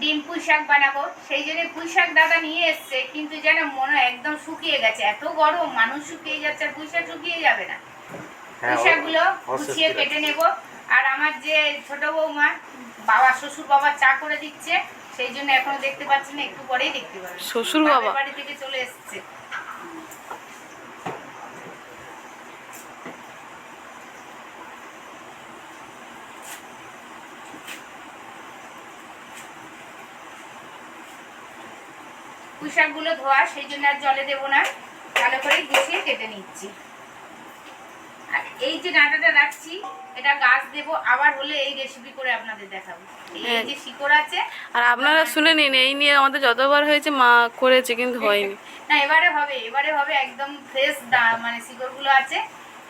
ডিম পুঁই শাক বানাবো। সেই জন্য পুঁই শাক দাদা নিয়ে এসছে কিন্তু যেন মনে একদম শুকিয়ে গেছে। এত গরম মানুষ শুকিয়ে যাচ্ছে আর পুঁই শাক শুকিয়ে যাবে না। পুঁই শাকগুলো গুছিয়ে কেটে নেব। আর আমার যে ছোট বৌমা বাবা শ্বশুর বাবা চা করে দিচ্ছে সেই জন্য এখনও দেখতে পাচ্ছি না একটু পরেই দেখতে পাবে। শ্বশুর বাবা? বাড়ি থেকে চলে এসছে। পুঁশাকগুলো ধোয়া সেই জন্য আর জলে দেবো না। ভালো করে গুছিয়ে কেটে নিচ্ছি। আর এই যে ডাঁটাটা রাখছি এটা গাছ দেবো। আবার হলে এই রেসিপি করে আপনাদের দেখাবো। এই হ্যাঁ। যে শিকড় আছে আর আপনারা শুনে নিন এই নিয়ে আমাদের যতবার হয়েছে মা করেছে কিন্তু হয়নি। না এবারে হবে এবারে হবে একদম ফ্রেশ মানে শিকড়গুলো আছে।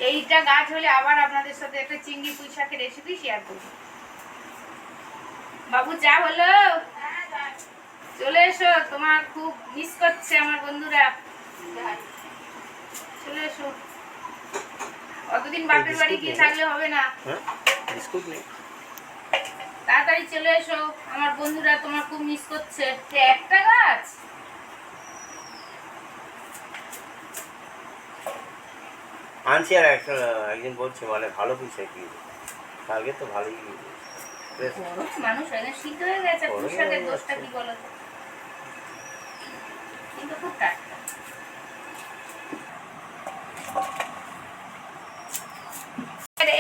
এইটা গাছ হলে আবার আপনাদের সাথে একটা চিংড়ি পুঁই শাকের রেসিপি শেয়ার করব। বাবু চা হলো। চলে এসো তোমার খুব মিস করছে আমার বন্ধুরা। চলে এসো। অতদিন বাপের বাড়ি গিয়ে থাকলে হবে না। হ্যাঁ? বিস্কুট নেই। তাড়াতাড়ি চলে এসো আমার বন্ধুরা তোমার খুব মিস করছে। একটা গাছ? আনছি আর একটা একদিন বলছে মানে ভালো পিস কি? কালকে তো ভালোই মানুষ শীত হয়ে গেছে পোশাকের দোষটা কি বলো তো? কিন্তু খুব টাটকা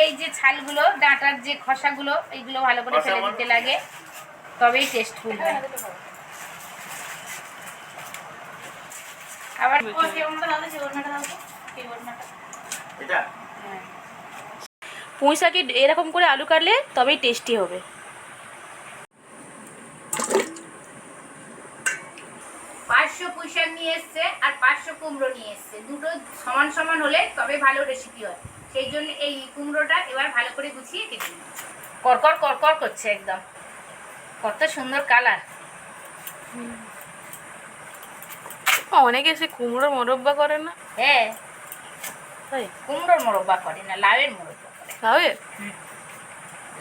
এই যে ছালগুলো ডাঁটার যে খসাগুলো এইগুলো ভালো করে ফেলে দিতে লাগে। তবেই টেস্টফুল হয় আবার হ্যাঁ। পুঁই শাকে এরকম করে আলু কাটলে তবেই টেস্টি হবে। পাঁচশো পুঁইশাক নিয়ে এসছে আর পাঁচশো কুমড়ো নিয়ে এসছে। দুটো সমান সমান হলে তবে ভালো রেসিপি হয়। সেই জন্য এই কুমড়োটা এবার ভালো করে গুছিয়ে কেটে নিই। করকর করকর করছে একদম। কত সুন্দর কালার অনেকে সে কুমড়ো মোরব্বা করে না। হ্যাঁ। তাই? কুমড়োর মোরব্বা করে না লাউয়ের মোরব্বা করে। খাবে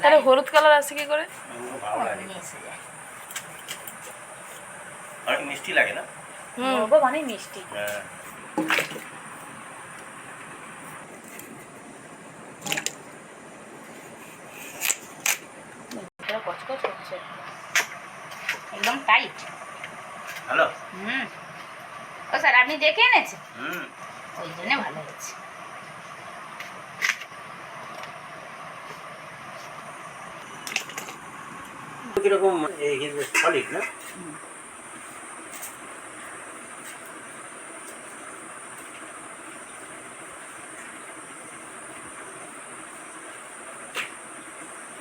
তাহলে হলুদ কালার আসে কি করে? আমার নিয়ে এসে যায়। মিষ্টি লাগে না? হুম মোরব্বা মানে মিষ্টি। হ্যাঁ। কচকচ করছে একদম টাইট হ্যালো। হুম। ও স্যার আপনি দেখে এনেছেন? হুম। ওই জন্য ভালো হয়েছে। কীরকম সলিড না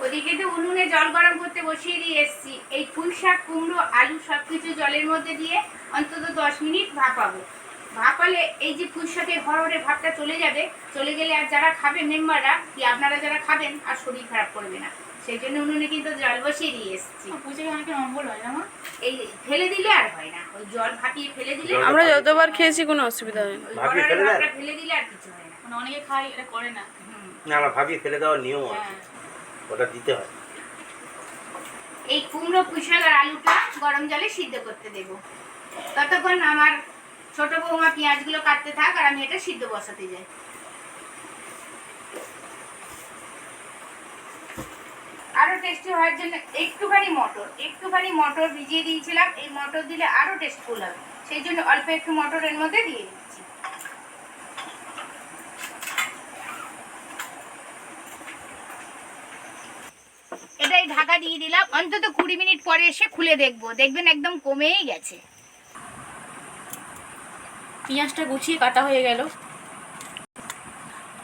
ওদিকে তো উনুনে জল গরম করতে বসিয়ে দিয়ে এসছি। এই পুঁই শাক কুমড়ো আলু সব কিছু জলের মধ্যে দিয়ে অন্তত দশ মিনিট ভাপাবো। ভাপালে এই যে পুঁই শাকের হরহরে ভাবটা চলে যাবে চলে গেলে আর যারা খাবে মেম্বাররা কি আপনারা যারা খাবেন আর শরীর খারাপ করবে না। সেই জন্য উনুনে কিন্তু জল বসিয়ে দিয়ে এসছি। পুজোয় অনেকে অম্বল হয় না এই ফেলে দিলে আর হয় না। ওই জল ভাপিয়ে ফেলে দিলে আমরা যতবার খেয়েছি কোনো অসুবিধা হয় না ভাপিয়ে ফেলে দিলে আর কিছু হয় না। মানে অনেকে খায় এটা করে না। না না ভাবিয়ে ফেলে দেওয়ার নিয়ম আছে। হ্যাঁ ওটা দিতে হয়। এই কুমড়ো পুঁইশাক আর আলুটা গরম জলে সিদ্ধ করতে দেব। ততক্ষণ আমার ছোট বৌমা পেঁয়াজগুলো কাটতে থাক আর আমি এটা সিদ্ধ বসাতে যাই। আরও টেস্টি হওয়ার জন্য একটুখানি মটর একটুখানি মটর ভিজিয়ে দিয়েছিলাম, এই মটর দিলে আরও টেস্টফুল হবে। সেই জন্য অল্প একটু মটরের মধ্যে দিয়ে দিচ্ছি এটাই ঢাকা দিয়ে দিলাম। অন্তত কুড়ি মিনিট পরে এসে খুলে দেখব। দেখবেন একদম কমেই গেছে। পেঁয়াজটা গুছিয়ে কাটা হয়ে গেল।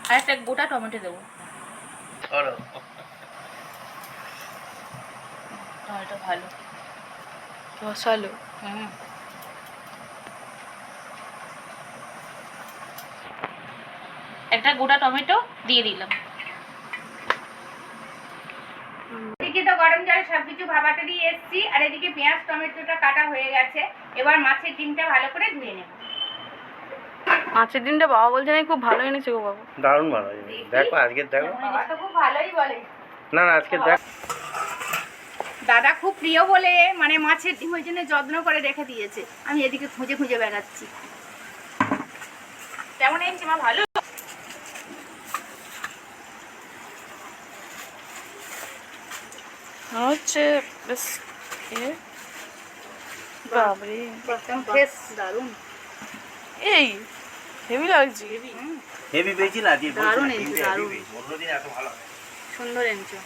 আর একটা গোটা টমেটো দেবো। টমেটো ভালো। রসালো। হুম। একটা গোটা টমেটো দিয়ে দিলাম এদিকে তো গরম জল সবকিছু ভাবাতে দিয়ে এসেছি আর এদিকে পেঁয়াজ টমেটোটা কাটা হয়ে গেছে এবার মাছের ডিমটা ভালো করে ধুয়ে নেব। মাছের ডিমটা বাবা বলছে নাকি খুব ভালো এনেছে গো বাবা। দারুণ ভালো দেখো। আজকে দেখো। খুব ভালোই বলে। না না আজকে দেখ। দাদা খুব প্রিয় বলে মানে মাছের ডিম ওই জন্য যত্ন করে রেখে দিয়েছে। আমি এদিকে খুঁজে খুঁজে বেড়াচ্ছি। কেমন এনেছি মা? ভালো? হচ্ছে বেশ এ বাবরে একদম ফ্রেশ দারুণ এই হেভি লাগছে হেভি পেয়েছি না বলছি দারুণ তিনটে দারুণ। অন্যদিন এত ভালো। সুন্দর পেয়েছি।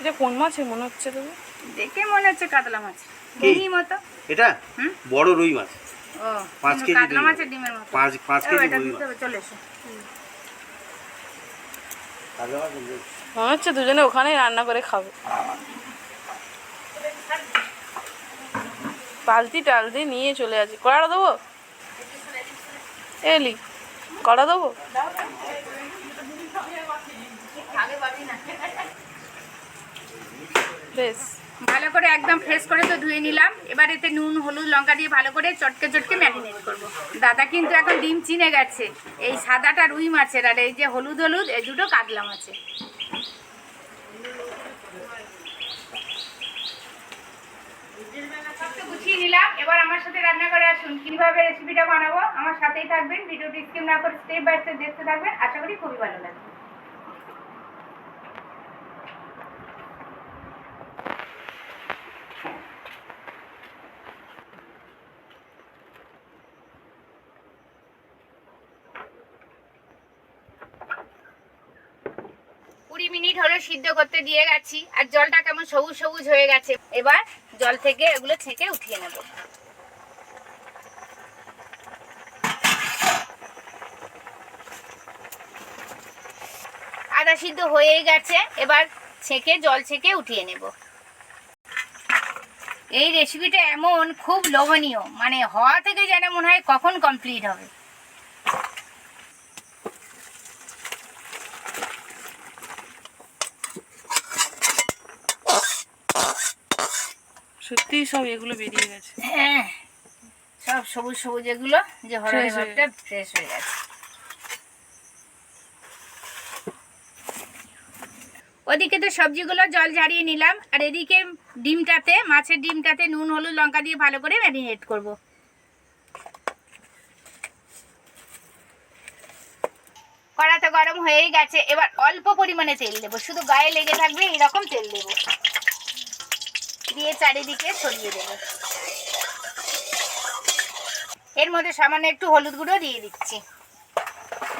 এটা কোন মাছ মনে হচ্ছে তবে দেখে মনে হচ্ছে কাতলা মাছ কি? মতো এটা হুম? বড় রুই মাছ ও পাঁচ কিন্তু কেজি কাতলা। মাছের ডিমের মতো পাঁচ পাঁচ ও, কেজি এটা রুই মাছ চলে এসো। মনে হচ্ছে দুজনে ওখানেই রান্না করে খাব। বালতি টালতি নিয়ে চলে আসি। কড়া দেবো? এলি, কড়া দেবো? বেশ। ভালো করে একদম ফ্রেশ করে তো ধুয়ে নিলাম। এবার এতে নুন, হলুদ, লঙ্কা দিয়ে ভালো করে চটকে চটকে ম্যারিনেট করব। দাদা কিন্তু এখন ডিম চিনে গেছে। এই সাদাটা রুই মাছের আর এই যে হলুদ হলুদ এই দুটো কাতলা তো গুছিয়ে নিলাম। এবার আমার সাথে রান্না করে আসুন। রেসিপিটা বানাবো? আমার সাথেই থাকবেন। ভিডিওটি স্কিপ না করে স্টেপ বাই স্টেপ দেখতে থাকবেন। আশা করি খুবই ভালো লাগবে। কুড়ি মিনিট হলো সিদ্ধ করতে দিয়ে গেছি, আর জলটা কেমন সবুজ সবুজ হয়ে গেছে। এবার জল থেকে এগুলো ছেঁকে উঠিয়ে নেব। আদা সিদ্ধ হয়েই গেছে, এবার ছেঁকে, জল ছেঁকে উঠিয়ে নেব। এই রেসিপিটা এমন খুব লোভনীয় মানে হওয়া থেকে যেন মনে হয় কখন কমপ্লিট হবে। সব এগুলো বেরিয়ে গেছে। হ্যাঁ সব সবুজ সবুজ এগুলো যে ভাবটা ফ্রেশ হয়ে গেছে। ওদিকে তো সবজিগুলো জল ঝারিয়ে নিলাম আর এদিকে ডিমটাতে মাছের ডিমটাতে নুন হলুদ লঙ্কা দিয়ে ভালো করে ম্যারিনেট করব। কড়াতে গরম হয়েই গেছে এবার অল্প পরিমাণে তেল দেবো শুধু গায়ে লেগে থাকবে এরকম তেল দেবো। দিয়ে চারিদিকে ছড়িয়ে দেবো। এর মধ্যে সামান্য একটু হলুদ গুঁড়ো দিয়ে দিচ্ছি।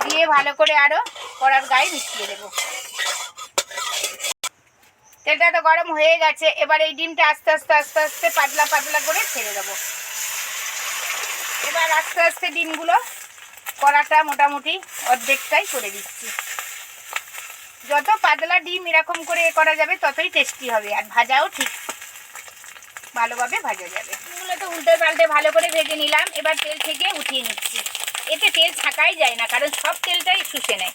দিয়ে ভালো করে আরও কড়ার গায়ে মিশিয়ে দেবো। তেলটা তো গরম হয়ে গেছে, এবার এই ডিমটা আস্তে আস্তে আস্তে আস্তে পাতলা পাতলা করে ছেড়ে দেবো। এবার আস্তে আস্তে ডিমগুলো কড়াটা মোটামুটি অর্ধেকটাই করে দিচ্ছি। যত পাতলা ডিম এরকম করে করা যাবে, ততই টেস্টি হবে, আর ভাজাও ঠিক। ভালোভাবে ভাজা যাবে। এগুলো তো উল্টে পাল্টে ভালো করে ভেজে নিলাম। এবার তেল থেকে উঠিয়ে নিচ্ছি। এতে তেল ছাকাই যায় না, কারণ সব তেলটাই শুষে নেয়।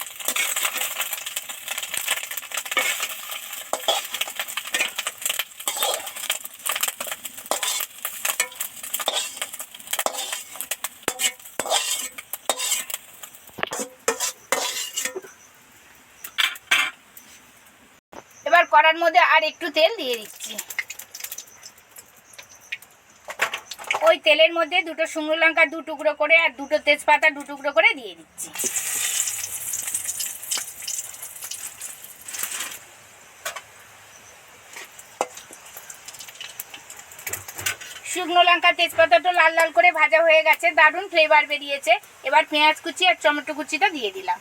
এবার কড়ার মধ্যে আর একটু তেল দিয়ে দিচ্ছি। ওই তেলের মধ্যে দুটো শুকনো লঙ্কা দু টুকরো করে আর দুটো তেজপাতা দু টুকরো করে দিয়ে দিচ্ছি। শুকনো লঙ্কা তেজপাতাটা লাল লাল করে ভাজা হয়ে গেছে, দারুণ ফ্লেভার বেরিয়েছে। এবার পেঁয়াজ কুচি আর টমেটো কুচিটা দিয়ে দিলাম।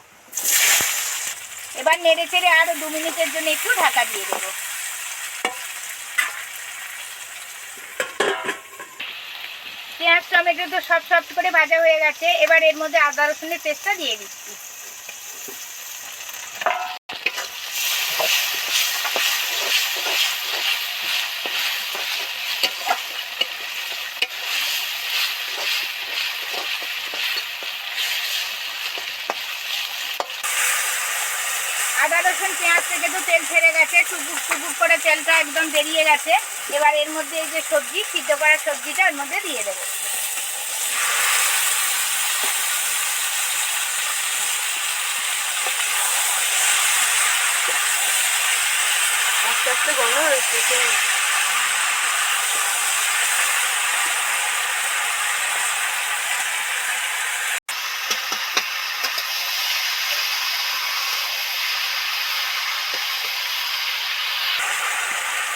এবার নেড়ে চেড়ে আরও দু মিনিটের জন্য একটু ঢাকা দিয়ে দেবো। পেঁয়াজ, টমেটো তো সব সব করে ভাজা হয়ে গেছে। এবার এর মধ্যে আদা, রসুনের পেস্টটা দিয়ে দিচ্ছি। আদা রসুন পেঁয়াজ থেকে তো তেল ছেড়ে গেছে টুকুক টুকুক করে তেলটা একদম বেরিয়ে গেছে। এবার এর মধ্যে এই যে সবজি, সিদ্ধ করা সবজিটা এর মধ্যে দিয়ে দেবো। আস্তে আস্তে গন্ধ হয়েছে তো।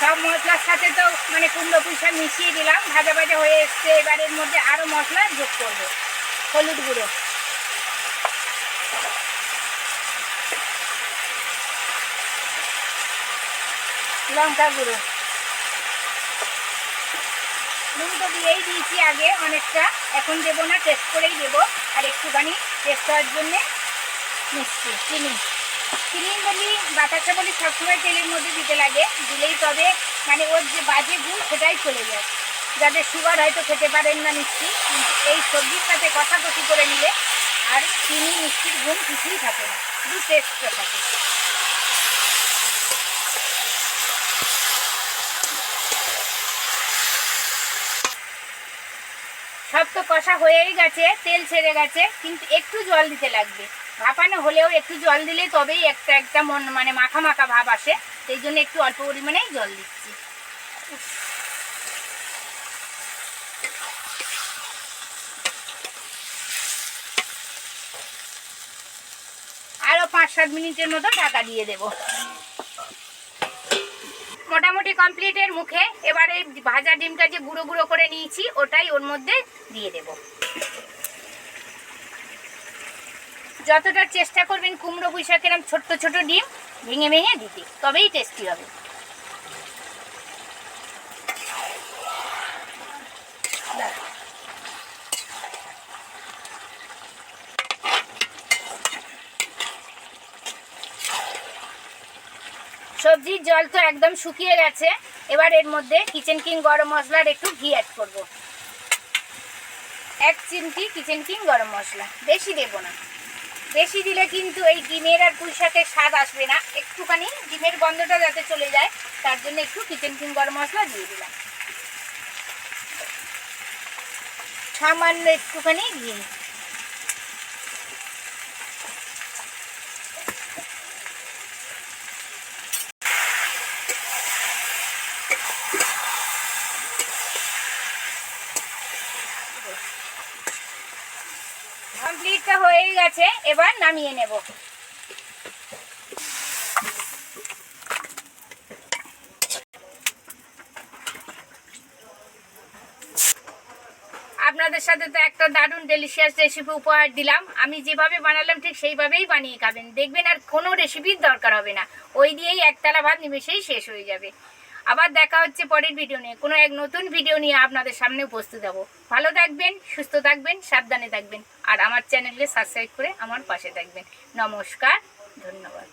সব মশলার সাথে তো মানে কুমড়ো পুঁইশা মিশিয়ে দিলাম, ভাজা ভাজা হয়ে এসছে। এবার এর মধ্যে আরও মশলা যোগ করব, হলুদ গুঁড়ো। লঙ্কা গুঁড়ো। নুন তো দিয়েই দিয়েছি আগে অনেকটা, এখন দেবো না টেস্ট করেই দেবো। আর একটুখানি টেস্ট হওয়ার জন্যে মিষ্টি, চিনি। চিনি বলি বাতাসা বলি সবসময় তেলের মধ্যে দিতে লাগে, দিলেই তবে মানে ওর যে বাজে গুণ সেটাই চলে যায়। যাদের সুগার হয়তো খেতে পারেন না মিষ্টি এই সবজির সাথে কষাকষি করে নিলে আর চিনি, মিষ্টির গুণ কিছুই থাকে না দু টেস্টটা থাকে। সব তো কষা হয়েই গেছে, তেল ছেড়ে গেছে, কিন্তু একটু জল দিতে লাগবে। ভাপানো হলেও একটু জল দিলে তবেই একটা একটা মন মানে মাখা মাখা ভাব আসে। সেই জন্য একটু অল্প পরিমাণেই জল দিচ্ছি। আরও পাঁচ সাত মিনিটের মতো ঢাকা দিয়ে দেব। মোটামুটি কমপ্লিটের মুখে এবার ভাজা ডিমটা যে গুঁড়ো গুঁড়ো করে নিয়েছি, ওটাই ওর মধ্যে দিয়ে দেব। যতটা চেষ্টা করবেন কুমড়ো পুঁইশাক এরম ছোট্ট ছোট ডিম ভেঙে ভেঙে দিতে, তবেই টেস্টি হবে। সবজির জল তো একদম শুকিয়ে গেছে, এবার এর মধ্যে কিচেন কিং গরম মশলার একটু ঘি অ্যাড করব। এক চিমটি কিচেন কিং গরম মশলা, বেশি দেবো না। বেশি দিলে কিন্তু এই ডিমের আর পুঁই শাকের স্বাদ আসবে না। একটুখানি ডিমের গন্ধটা যাতে চলে যায়, তার জন্য একটু কিচেন কিং গরম মশলা দিয়ে দিলাম। সামান্য একটুখানি ঘি কমপ্লিটটা হয়ে গেছে, এবার নামিয়ে নেব। আপনাদের সাথে তো একটা দারুণ ডেলিশিয়াস রেসিপি উপহার দিলাম। আমি যেভাবে বানালাম, ঠিক সেইভাবেই বানিয়ে খাবেন। দেখবেন আর কোনো রেসিপির দরকার হবে না। ওই দিয়েই একতলা ভাত নিমেষেই শেষ হয়ে যাবে। আবার দেখা হচ্ছে পরের ভিডিও নিয়ে। কোনো এক নতুন ভিডিও নিয়ে আপনাদের সামনে উপস্থিত হব। ভালো থাকবেন, সুস্থ থাকবেন, সাবধানে থাকবেন। আর আমার চ্যানেলকে সাবস্ক্রাইব করে আমার পাশে থাকবেন। নমস্কার, ধন্যবাদ।